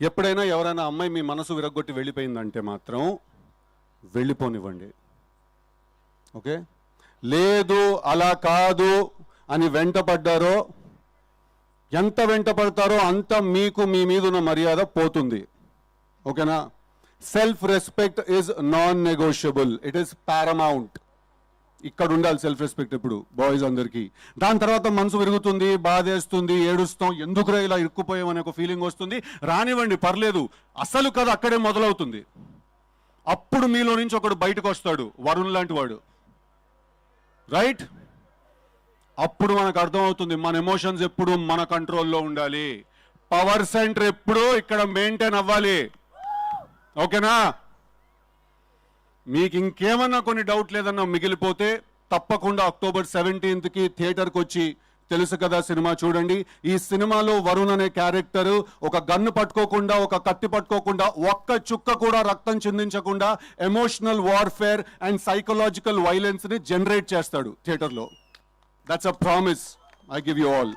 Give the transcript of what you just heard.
ఎప్పుడైనా ఎవరైనా అమ్మాయి మీ మనసు విరగొట్టి వెళ్ళిపోయిందంటే మాత్రం వెళ్ళిపోనివ్వండి. ఓకే? లేదు అలా కాదు అని వెంటపడ్డారో ఎంత వెంటపడతారో అంత మీకు మీ మీద ఉన్న మర్యాద పోతుంది. ఓకేనా? Self respect is non negotiable it is paramount ఇక్కడ ఉండాలి సెల్ఫ్ రెస్పెక్ట్ ఇప్పుడు బాయ్స్ అందరికీ. దాని తర్వాత మనసు విరుగుతుంది బాధేస్తుంది ఏడుస్తాం ఎందుకురా ఇలా ఇరుక్కుపోయాం అనే ఒక ఫీలింగ్ వస్తుంది. రానివ్వండి పర్లేదు అసలు కథ అక్కడే మొదలవుతుంది. అప్పుడు మీలో నుంచి ఒకడు బయటకు వస్తాడు వరుణ్ లాంటి వాడు. రైట్ అప్పుడు మనకు అర్థమవుతుంది మన ఎమోషన్స్ ఎప్పుడు మన కంట్రోల్లో ఉండాలి. పవర్ సెంటర్ ఎప్పుడూ ఇక్కడ మెయింటైన్ అవ్వాలి. ఓకేనా మీకు ఇంకేమన్నా కొన్ని డౌట్ లేదన్నా మిగిలిపోతే తప్పకుండా అక్టోబర్ సెవెంటీన్త్కి థియేటర్కి వచ్చి తెలుసు కదా సినిమా చూడండి. ఈ సినిమాలో వరుణ్ అనే క్యారెక్టర్ ఒక గన్ను పట్టుకోకుండా ఒక కత్తి పట్టుకోకుండా ఒక్క చుక్క కూడా రక్తం చిందించకుండా ఎమోషనల్ వార్ఫేర్ అండ్ సైకలాజికల్ వైలెన్స్ని జనరేట్ చేస్తాడు థియేటర్లో. That's a promise I give you all